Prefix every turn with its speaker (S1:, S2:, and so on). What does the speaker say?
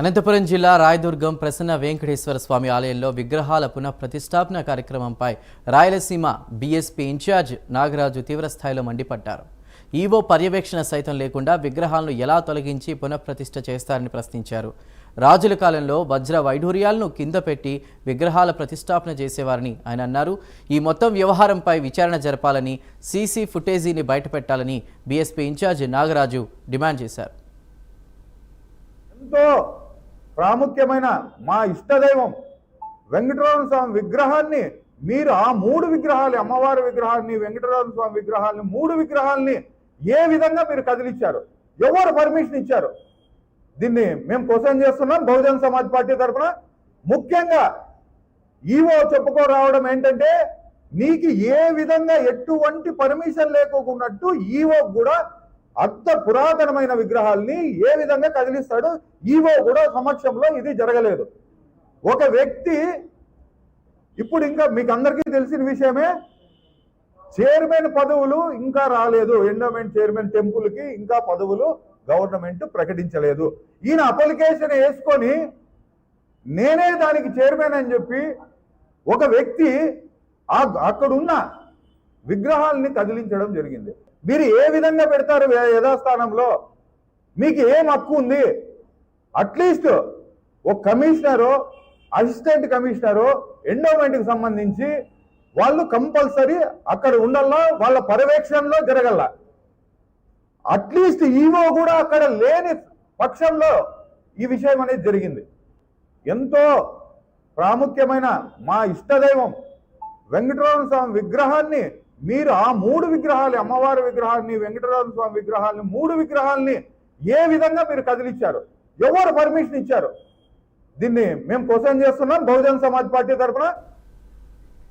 S1: అనంతపురం జిల్లా రాయదుర్గం ప్రసన్న వెంకటేశ్వర స్వామి ఆలయంలో విగ్రహాల పునఃప్రతిష్టాపన కార్యక్రమంపై రాయలసీమ బీఎస్పీ ఇన్ఛార్జ్ నాగరాజు తీవ్రస్థాయిలో మండిపడ్డారు. ఈవో పర్యవేక్షణ సైతం లేకుండా విగ్రహాలను ఎలా తొలగించి పునఃప్రతిష్ఠ చేస్తారని ప్రశ్నించారు. రాజుల కాలంలో వజ్ర వైఢూర్యాలను కింద పెట్టి విగ్రహాల ప్రతిష్టాపన చేసేవారని ఆయన అన్నారు. ఈ మొత్తం వ్యవహారంపై విచారణ జరపాలని సీసీ ఫుటేజీని బయటపెట్టాలని బీఎస్పీ ఇన్ఛార్జ్ నాగరాజు డిమాండ్ చేశారు.
S2: ప్రాముఖ్యమైన మా ఇష్టదైవం వెంకటరమణ స్వామి విగ్రహాన్ని మీరు ఆ మూడు విగ్రహాలు అమ్మవారి విగ్రహాన్ని వెంకటరమణ స్వామి విగ్రహాలని మూడు విగ్రహాల్ని ఏ విధంగా మీరు కదిలిచ్చారు? ఎవరు పర్మిషన్ ఇచ్చారు? దీన్ని మేము క్వశ్చన్ చేస్తున్నాం. బహుజన్ సమాజ్ పార్టీ తరఫున ముఖ్యంగా ఈవో చెప్పుకోరావడం ఏంటంటే నీకు ఏ విధంగా ఎటువంటి పర్మిషన్ లేకోకున్నట్టు ఈవో కూడా అంత పురాతనమైన విగ్రహాల్ని ఏ విధంగా కదిలిస్తాడు ఈవో కూడా సమక్షంలో ఇది జరగలేదు. ఒక వ్యక్తి ఇప్పుడు ఇంకా మీకు అందరికీ తెలిసిన విషయమే చైర్మన్ పదవులు ఇంకా రాలేదు. ఎండోమెంట్ చైర్మన్ టెంపుల్కి ఇంకా పదవులు గవర్నమెంట్ ప్రకటించలేదు. ఈయన అప్లికేషన్ వేసుకొని నేనే దానికి చైర్మన్ అని చెప్పి ఒక వ్యక్తి అక్కడున్న విగ్రహాలని కదిలించడం జరిగింది. మీరు ఏ విధంగా పెడతారు యథాస్థానంలో? మీకు ఏం హక్కు ఉంది? అట్లీస్ట్ ఒక కమిషనరు అసిస్టెంట్ కమిషనరు ఎండోమెంట్కి సంబంధించి వాళ్ళు కంపల్సరీ అక్కడ ఉండాలా? వాళ్ళ పర్యవేక్షణలో జరగల? అట్లీస్ట్ ఈవో కూడా అక్కడ లేని పక్షంలో ఈ విషయం అనేది జరిగింది. ఎంతో ప్రాముఖ్యమైన మా ఇష్టదైవం వెంకటరమణ స్వామి విగ్రహాన్ని మీరు ఆ మూడు విగ్రహాలు అమ్మవారి విగ్రహాన్ని వెంకటరాజు స్వామి విగ్రహాలని మూడు విగ్రహాల్ని ఏ విధంగా మీరు కదిలిచ్చారు? ఎవరు పర్మిషన్ ఇచ్చారు? దీన్ని మేము క్వశ్చన్ చేస్తున్నాం బహుజన్ సమాజ్ పార్టీ తరఫున